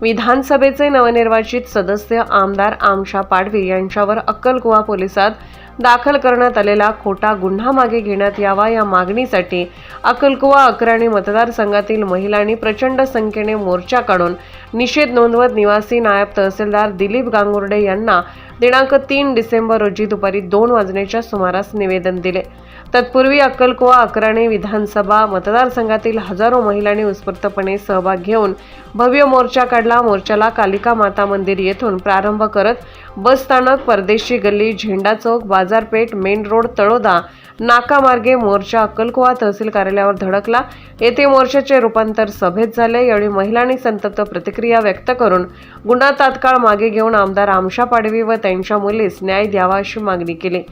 विधानसभेचे नवनिर्वाचित सदस्य आमदार आमशा पाडवी यांच्यावर अक्कलकुवा पोलिसात दाखल करण्यात आलेला खोटा गुन्हा मागे घेण्यात यावा या मागणीसाठी अक्कलकुवा अक्राणी मतदारसंघातील महिलांनी प्रचंड संख्येने मोर्चा काढून निषेध नोंदवत निवासी नायब तहसीलदार दिलीप गांगुर्डे यांना दिनांक तीन डिसेंबर रोजी दुपारी दोन वाजण्याच्या सुमारास निवेदन दिले. तत्पूर्वी अक्कलकुवा अकराणे विधानसभा मतदारसंघातील हजारो महिलांनी उत्स्फूर्तपणे सहभाग घेऊन भव्य मोर्चा काढला. मोर्चाला कालिका माता मंदिर येथून प्रारंभ करत बस स्थानक परदेशी गल्ली झेंडा चौक बाजारपेठ मेन रोड तळोदा नाकामार्गे मोर्चा अक्कलकुवा तहसील कार्यालयावर धडकला. येथे मोर्चाचे रूपांतर सभेत झाले. यावेळी महिलांनी संतप्त प्रतिक्रिया व्यक्त करून गुन्हा तात्काळ मागे घेऊन आमदार आमशा पाडवी व त्यांच्या मुलीस न्याय द्यावा अशी मागणी केली.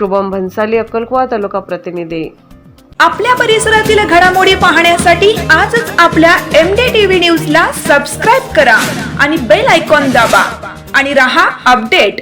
शुभम भन्साली अक्कलकुवा तालुका प्रतिनिधी. आपल्या परिसरातील घडामोडी पाहण्यासाठी आजच आपल्या एम डी टीव्ही न्यूज ला सबस्क्राईब करा आणि बेल आयकॉन दाबा आणि रहा अपडेट.